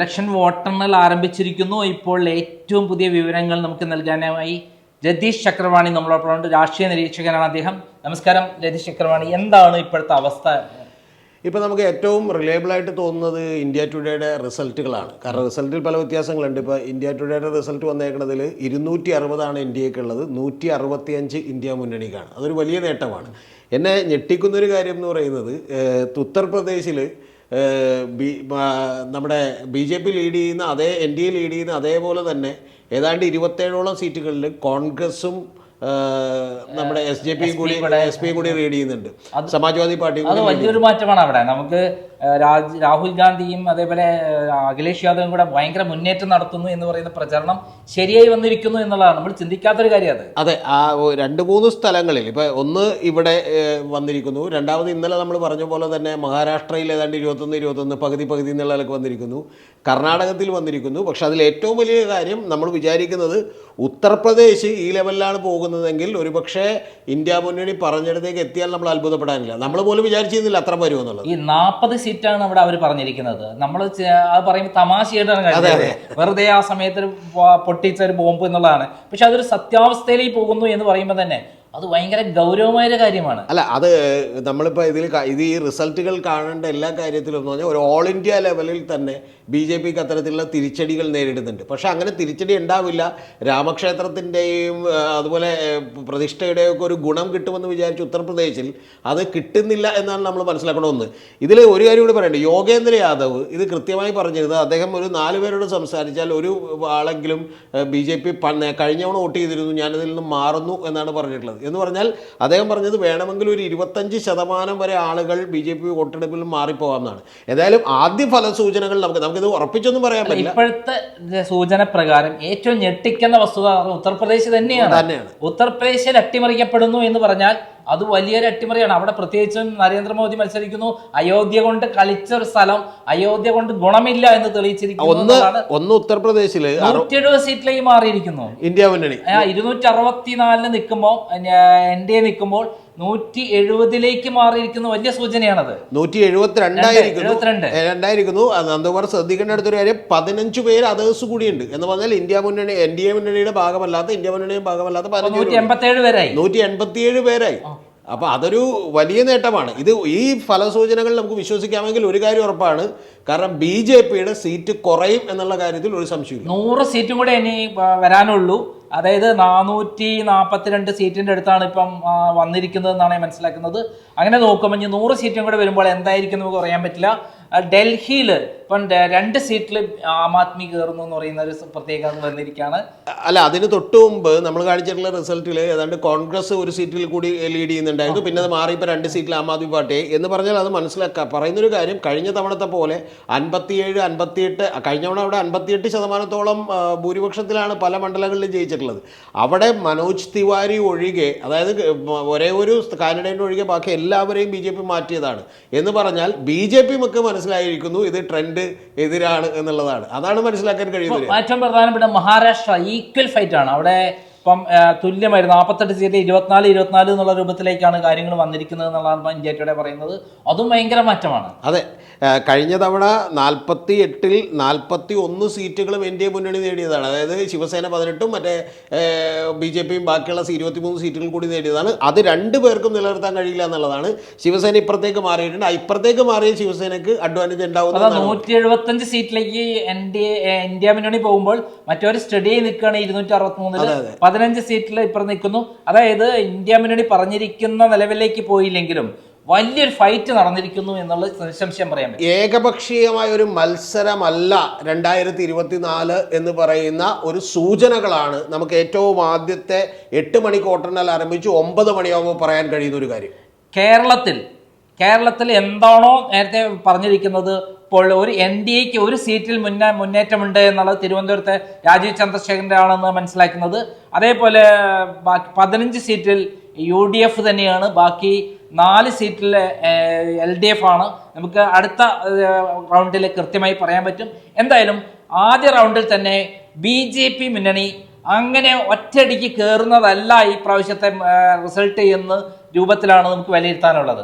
Election വോട്ടെണ്ണൽ ആരംഭിച്ചിരിക്കുന്നു. ഇപ്പോൾ ഏറ്റവും പുതിയ വിവരങ്ങൾ നമുക്ക് നൽകാനായി രതീഷ് ചക്രവാണി നമ്മളോടൊപ്പമുണ്ട്. രാഷ്ട്രീയ നിരീക്ഷകനാണ് അദ്ദേഹം. നമസ്കാരം രതീഷ് ചക്രവാണി. എന്താണ് ഇപ്പോഴത്തെ അവസ്ഥ? ഇപ്പോൾ നമുക്ക് ഏറ്റവും റിലയബിൾ ആയിട്ട് തോന്നുന്നത് ഇന്ത്യ ടുഡേയുടെ റിസൾട്ടുകളാണ്. കാരണം റിസൾട്ടിൽ പല വ്യത്യാസങ്ങളുണ്ട്. ഇപ്പോൾ ഇന്ത്യ ടുഡേയുടെ റിസൾട്ട് വന്നേക്കുന്നതിൽ ഇരുന്നൂറ്റി അറുപതാണ് ഇന്ത്യക്കുള്ളത് നൂറ്റി അറുപത്തിയഞ്ച് ഇന്ത്യ മുന്നണിക്കാണ്. അതൊരു വലിയ നേട്ടമാണ്. എന്നെ ഞെട്ടിക്കുന്നൊരു കാര്യം എന്ന് പറയുന്നത് ഉത്തർപ്രദേശിൽ നമ്മുടെ ബി ജെ പി ലീഡ് ചെയ്യുന്ന അതേ എൻ ഡി എ ലീഡ് ചെയ്യുന്ന അതേപോലെ തന്നെ ഏതാണ്ട് ഇരുപത്തേഴോളം സീറ്റുകളിൽ കോൺഗ്രസും നമ്മുടെ എസ് ജെ പിയും കൂടി എസ് പിയും കൂടി റീഡ് ചെയ്യുന്നുണ്ട്. സമാജ്വാദി പാർട്ടി അത് വലിയൊരു മാറ്റമാണ് അവിടെ. നമുക്ക് രാജ് രാഹുൽ ഗാന്ധിയും അതേപോലെ അഖിലേഷ് യാദവും കൂടെ ഭയങ്കര മുന്നേറ്റം നടത്തുന്നു എന്ന് പറയുന്ന പ്രചരണം ശരിയായി വന്നിരിക്കുന്നു എന്നുള്ളതാണ്. നമ്മൾ ചിന്തിക്കാത്തൊരു കാര്യം അത്. അതെ ആ രണ്ട് മൂന്ന് സ്ഥലങ്ങളിൽ ഇപ്പൊ ഒന്ന് ഇവിടെ വന്നിരിക്കുന്നു. രണ്ടാമത് ഇന്നലെ നമ്മൾ പറഞ്ഞ പോലെ തന്നെ മഹാരാഷ്ട്രയിൽ ഏതാണ്ട് ഇരുപത്തൊന്ന് ഇരുപത്തൊന്ന് പകുതി പകുതി എന്നുള്ളതിലൊക്കെ വന്നിരിക്കുന്നു. കർണാടകത്തിൽ വന്നിരിക്കുന്നു. പക്ഷെ അതിൽ ഏറ്റവും വലിയ കാര്യം നമ്മൾ വിചാരിക്കുന്നത് ഉത്തർപ്രദേശ് ഈ ലെവലിലാണ് പോകുന്നതെങ്കിൽ ഒരുപക്ഷെ ഇന്ത്യ മുന്നണി പറഞ്ഞിടത്തേക്ക് എത്തിയാൽ നമ്മൾ അത്ഭുതപ്പെടാനില്ല. നമ്മൾ പോലും വിചാരിച്ചിരുന്നില്ല അത്ര വരുമെന്നുള്ളത് ഈ നാൽപ്പത് സീറ്റാണ് അവിടെ അവർ പറഞ്ഞിരിക്കുന്നത്. നമ്മൾ അത് പറയുമ്പോൾ തമാശയായിട്ടാണ് കഴിഞ്ഞത് വെറുതെ ആ സമയത്ത് പൊട്ടിച്ച ഒരു ബോംബ് എന്നുള്ളതാണ്. പക്ഷെ അതൊരു സത്യാവസ്ഥയിലേക്ക് പോകുന്നു എന്ന് പറയുമ്പോൾ തന്നെ അത് ഭയങ്കര ഗൗരവമായ ഒരു കാര്യമാണ്. അല്ല അത് നമ്മളിപ്പോൾ ഇതിൽ ഇത് ഈ റിസൾട്ടുകൾ കാണേണ്ട എല്ലാ കാര്യത്തിലും എന്ന് പറഞ്ഞാൽ ഒരു ഓൾ ഇന്ത്യ ലെവലിൽ തന്നെ ബി ജെ പിക്ക് അത്തരത്തിലുള്ള തിരിച്ചടികൾ നേരിടുന്നുണ്ട്. പക്ഷെ അങ്ങനെ തിരിച്ചടി ഉണ്ടാവില്ല. രാമക്ഷേത്രത്തിന്റെയും അതുപോലെ പ്രതിഷ്ഠയുടെയും ഒക്കെ ഒരു ഗുണം കിട്ടുമെന്ന് വിചാരിച്ച് ഉത്തർപ്രദേശിൽ അത് കിട്ടുന്നില്ല എന്നാണ് നമ്മൾ മനസ്സിലാക്കണം ഒന്ന്. ഇതിൽ ഒരു കാര്യം കൂടി പറയണ്ടേ യോഗേന്ദ്ര യാദവ് ഇത് കൃത്യമായി പറഞ്ഞിരുന്നത് അദ്ദേഹം ഒരു നാല് പേരോട് സംസാരിച്ചാൽ ഒരു ആളെങ്കിലും ബി ജെ പി കഴിഞ്ഞ വോട്ട് ചെയ്തിരുന്നു ഞാനതിൽ നിന്ന് മാറുന്നു എന്നാണ് പറഞ്ഞിട്ടുള്ളത്. എന്ന് പറഞ്ഞാൽ അദ്ദേഹം പറഞ്ഞത് വേണമെങ്കിൽ ഒരു ഇരുപത്തഞ്ച് ശതമാനം വരെ ആളുകൾ ബി ജെ പി വോട്ടെടുപ്പിൽ മാറിപ്പോകാമെന്നാണ്. ഏതായാലും ആദ്യ ഫലസൂചനകൾ നമുക്ക് നമുക്കിത് ഉറപ്പിച്ചൊന്നും പറയാൻ പറ്റില്ല. ഇപ്പോഴത്തെ സൂചന പ്രകാരം ഏറ്റവും ഞെട്ടിക്കുന്ന വസ്തുത ഉത്തർപ്രദേശ് തന്നെയാണ്. തന്നെയാണ്. ഉത്തർപ്രദേശിൽ അട്ടിമറിക്കപ്പെടുന്നു എന്ന് പറഞ്ഞാൽ അത് വലിയൊരു അട്ടിമറിയാണ്. അവിടെ പ്രത്യേകിച്ചും നരേന്ദ്രമോദി മത്സരിക്കുന്നു. അയോധ്യ കൊണ്ട് കളിച്ച ഒരു സ്ഥലം അയോധ്യ കൊണ്ട് ഗുണമില്ല എന്ന് തെളിയിച്ചിരിക്കുന്നു ഒന്ന് ഉത്തർപ്രദേശിൽ ഒന്ന് ഉത്തർപ്രദേശിൽ നൂറ്റി എഴുപത് സീറ്റിലേക്ക് മാറിയിരിക്കുന്നു. ഇന്ത്യ മുന്നണി. ഇരുന്നൂറ്റി അറുപത്തിനാലിന് നിൽക്കുമ്പോൾ എൻ ഡി എ നിൽക്കുമ്പോൾ നൂറ്റി എഴുപതിലേക്ക് മാറിയിരിക്കുന്ന വലിയ സൂചനയാണത്. നൂറ്റി എഴുപത്തിരണ്ടായിരിക്കുന്നു എഴുപത്തിരണ്ട്. രണ്ടായിരിക്കുന്നു. നന്ദകുമാർ ശ്രദ്ധിക്കേണ്ട അടുത്തൊരു കാര്യം പതിനഞ്ച് പേര് അതേഴ്സ് കൂടിയുണ്ട് എന്ന് പറഞ്ഞാൽ ഇന്ത്യ മുന്നണി എൻ ഡി എ മുന്നണിയുടെ ഭാഗമല്ലാത്ത ഇന്ത്യ മുന്നണിയുടെ ഭാഗമല്ലാത്ത നൂറ്റി. എൺപത്തി പേരായി. നൂറ്റി എൺപത്തിയേഴ് പേരായി. അപ്പൊ അതൊരു വലിയ നേട്ടമാണ്. ഇത് ഈ ഫലസൂചനകൾ നമുക്ക് വിശ്വസിക്കാമെങ്കിൽ ഒരു കാര്യം ഉറപ്പാണ്. കാരണം ബി ജെ പിയുടെ സീറ്റ് കുറയും എന്നുള്ള കാര്യത്തിൽ ഒരു സംശയമില്ല നൂറ് സീറ്റും കൂടെ ഇനി വരാനുള്ളൂ. അതായത് നാനൂറ്റി നാൽപ്പത്തിരണ്ട് സീറ്റിന്റെ അടുത്താണ് ഇപ്പം വന്നിരിക്കുന്നത് എന്നാണ് മനസ്സിലാക്കുന്നത്. അങ്ങനെ നോക്കുമ്പോൾ ഇനി നൂറ് സീറ്റും കൂടെ വരുമ്പോൾ എന്തായിരിക്കും നമുക്ക് പറയാൻ പറ്റില്ല. ഡൽഹിയിൽ ഇപ്പം രണ്ട് സീറ്റിൽ ആം ആദ്മി കയറുന്നു എന്ന് പറയുന്ന ഒരു പ്രത്യേകത വന്നിരിക്കുകയാണ് അല്ല അതിന് തൊട്ട് മുമ്പ് നമ്മൾ കാണിച്ചിട്ടുള്ള റിസൾട്ടിൽ ഏതാണ്ട് കോൺഗ്രസ് ഒരു സീറ്റിൽ കൂടി ലീഡ് ചെയ്യുന്നുണ്ടായിരുന്നു. പിന്നെ അത് മാറി ഇപ്പോൾ രണ്ട് സീറ്റിൽ ആം ആദ്മി പാർട്ടി. എന്ന് പറഞ്ഞാൽ അത് മനസ്സിലാക്കുക പറയുന്നൊരു കാര്യം കഴിഞ്ഞ തവണത്തെ പോലെ അൻപത്തിയേഴ് അൻപത്തിയെട്ട് കഴിഞ്ഞ തവണ അവിടെ അൻപത്തിയെട്ട് ശതമാനത്തോളം ഭൂരിപക്ഷത്തിലാണ് പല മണ്ഡലങ്ങളിലും ജയിച്ചിട്ടുള്ളത്. അവിടെ മനോജ് തിവാരി ഒഴികെ അതായത് ഒരേ ഒരു കാനഡേന്റെ ഒഴികെ ബാക്കി എല്ലാവരെയും ബി മാറ്റിയതാണ്. എന്ന് പറഞ്ഞാൽ ബി ജെ പി ഒക്കെ മനസ്സിലായിരിക്കുന്നു ഇത് ട്രെൻഡ് എതിരാണ് എന്നുള്ളതാണ്. അതാണ് മനസ്സിലാക്കാൻ കഴിയുന്നത്. ഏറ്റവും പ്രധാനപ്പെട്ട മഹാരാഷ്ട്ര ഈക്വൽ ഫൈറ്റ് ആണ്. അവിടെ ഇപ്പം തുല്യമായിരുന്നു നാൽപ്പത്തെട്ട് സീറ്റ് ഇരുപത്തിനാല് ഇരുപത്തിനാല് എന്നുള്ള രൂപത്തിലേക്കാണ് കാര്യങ്ങൾ വന്നിരിക്കുന്നത് എന്നുള്ളതാണ് ഇപ്പം ഇന്ത്യയുടെ പറയുന്നത്. അതും ഭയങ്കര മാറ്റമാണ്. അതെ. കഴിഞ്ഞ തവണ നാൽപ്പത്തി എട്ടിൽ നാൽപ്പത്തി ഒന്ന് സീറ്റുകളും എൻ ഡി എ മുന്നണി നേടിയതാണ്. അതായത് ശിവസേന പതിനെട്ടും മറ്റേ ബി ജെ പിയും ബാക്കിയുള്ള ഇരുപത്തിമൂന്ന് സീറ്റുകൾ കൂടി നേടിയതാണ്. അത് രണ്ടു പേർക്കും നിലനിർത്താൻ കഴിയില്ല എന്നുള്ളതാണ്. ശിവസേന ഇപ്പുറത്തേക്ക് മാറിയിട്ടുണ്ട്. ഇപ്പുറത്തേക്ക് മാറിയ ശിവസേനക്ക് അഡ്വാന്റേജ് ഉണ്ടാവും നൂറ്റി എഴുപത്തഞ്ച് സീറ്റിലേക്ക് എൻ ഡി എ ഇന്ത്യ മുന്നണി പോകുമ്പോൾ മറ്റൊരു സ്റ്റഡി നിൽക്കുകയാണ് ഇരുന്നൂറ്റി അറുപത്തി മൂന്നിൽ പതിനഞ്ച് സീറ്റിൽ ഇപ്പുറം നിൽക്കുന്നു. അതായത് ഇന്ത്യ മുന്നണി പറഞ്ഞിരിക്കുന്ന നിലവിലേക്ക് പോയില്ലെങ്കിലും വലിയൊരു ഫൈറ്റ് നടന്നിരിക്കുന്നു എന്നുള്ള നിസംശയം പറയാൻ പറ്റും. ഏകപക്ഷീയമായ ഒരു മത്സരമല്ല രണ്ടായിരത്തി ഇരുപത്തിനാല് എന്ന് പറയുന്ന ഒരു സൂചനകളാണ് നമുക്ക് ഏറ്റവും ആദ്യത്തെ എട്ട് മണിക്ക് ഓട്ടെണ്ണൽ ആരംഭിച്ച് ഒമ്പത് മണിയാകുമ്പോൾ പറയാൻ കഴിയുന്ന ഒരു കാര്യം. കേരളത്തിൽ കേരളത്തിൽ എന്താണോ നേരത്തെ പറഞ്ഞിരിക്കുന്നത് ഇപ്പോൾ ഒരു എൻ ഡി എക്ക് ഒരു സീറ്റിൽ മുന്നേ മുന്നേറ്റമുണ്ട് എന്നുള്ളത് തിരുവനന്തപുരത്തെ രാജീവ് ചന്ദ്രശേഖരന്റെ ആണെന്ന് മനസ്സിലാക്കുന്നത്. അതേപോലെ ബാക്കി പതിനഞ്ച് സീറ്റിൽ യു ഡി എഫ് തന്നെയാണ്. ബാക്കി നാല് സീറ്റിൽ എൽ ഡി എഫ് ആണ്. നമുക്ക് അടുത്ത റൗണ്ടിൽ കൃത്യമായി പറയാൻ പറ്റും. എന്തായാലും ആദ്യ റൗണ്ടിൽ തന്നെ ബി ജെ പി മുന്നണി അങ്ങനെ ഒറ്റയടിക്ക് കയറുന്നതല്ല ഈ പ്രാവശ്യത്തെ റിസൾട്ട് എന്ന് രൂപത്തിലാണ് നമുക്ക് വിലയിരുത്താനുള്ളത്.